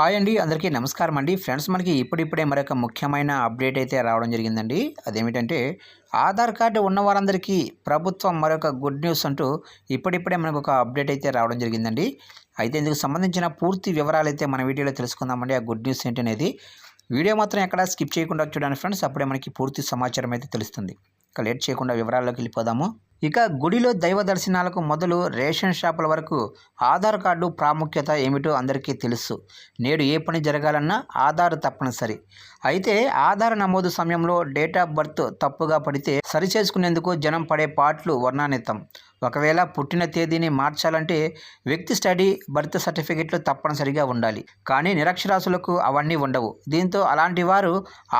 Hi అండి అందరికీ నమస్కారం అండి. ఫ్రెండ్స్ మనకి ఇప్పుడిప్పుడే మరొక ముఖ్యమైన అప్డేట్ అయితే రావడం జరిగిందండి. అదేమిటంటే ఆధార్ కార్డు ఉన్న వారందరికీ ప్రభుత్వం మరొక గుడ్ న్యూస్ అంటూ ఇప్పుడిప్పుడే మనకు ఒక అప్డేట్ అయితే రావడం జరిగిందండి. అయితే ఇందుకు సంబంధించిన పూర్తి వివరాలు అయితే మన వీడియోలో తెలుసుకుందామండి. ఆ గుడ్ న్యూస్ ఏంటనేది అనేది వీడియో మాత్రం ఎక్కడ స్కిప్ చేయకుండా చూడండి ఫ్రెండ్స్. అప్పుడే మనకి పూర్తి సమాచారం అయితే తెలుస్తుంది. ఇక లేట్ చేయకుండా వివరాల్లోకి వెళ్ళిపోదాము. ఇక గుడిలో దైవ దర్శనాలకు మొదలు రేషన్ షాపుల వరకు ఆధార్ కార్డు ప్రాముఖ్యత ఏమిటో అందరికీ తెలుసు. నేడు ఏ పని జరగాలన్నా ఆధార్ తప్పనిసరి. అయితే ఆధార్ నమోదు సమయంలో డేట్ ఆఫ్ బర్త్ తప్పుగా పడితే సరిచేసుకునేందుకు జనం పడే పాటలు వర్ణానితం ఒకవేళ పుట్టిన తేదీని మార్చాలంటే వ్యక్తి స్టడీ బర్త్ సర్టిఫికెట్లు తప్పనిసరిగా ఉండాలి. కానీ నిరక్షరాస్యులకు అవన్నీ ఉండవు. దీంతో అలాంటి వారు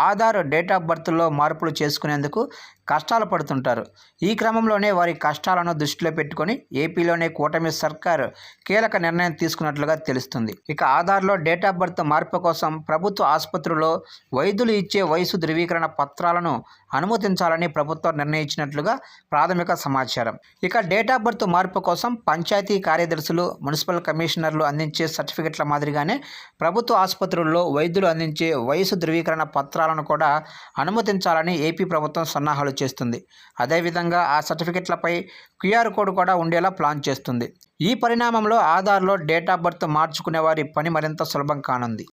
ఆధార్ డేట్ ఆఫ్ బర్త్లో మార్పులు చేసుకునేందుకు కష్టాలు పడుతుంటారు. ఈ క్రమంలోనే వారి కష్టాలను దృష్టిలో పెట్టుకొని ఏపీలోనే కూటమి సర్కార్ కీలక నిర్ణయం తీసుకున్నట్లుగా తెలుస్తుంది. ఇక ఆధార్లో డేట్ ఆఫ్ బర్త్ మార్పు కోసం ప్రభుత్వ ఆసుపత్రుల్లో వైద్యులు ఇచ్చే వయసు ధృవీకరణ పత్రాలను అనుమతించాలని ప్రభుత్వం నిర్ణయించినట్లుగా ప్రాథమిక సమాచారం. ఇక డేట్ ఆఫ్ బర్త్ మార్పు కోసం పంచాయతీ కార్యదర్శులు మున్సిపల్ కమిషనర్లు అందించే సర్టిఫికెట్ల మాదిరిగానే ప్రభుత్వ ఆసుపత్రుల్లో వైద్యులు అందించే వయసు ధృవీకరణ పత్రాలను కూడా అనుమతించాలని ఏపీ ప్రభుత్వం సన్నాహాలు చేస్తుంది. అదేవిధంగా ఆ సర్టిఫికెట్లపై క్యూఆర్ కోడ్ కూడా ఉండేలా ప్లాన్ చేస్తుంది. ఈ పరిణామంలో ఆధార్లో డేట్ ఆఫ్ బర్త్ మార్చుకునే వారి పని మరింత సులభం కానుంది.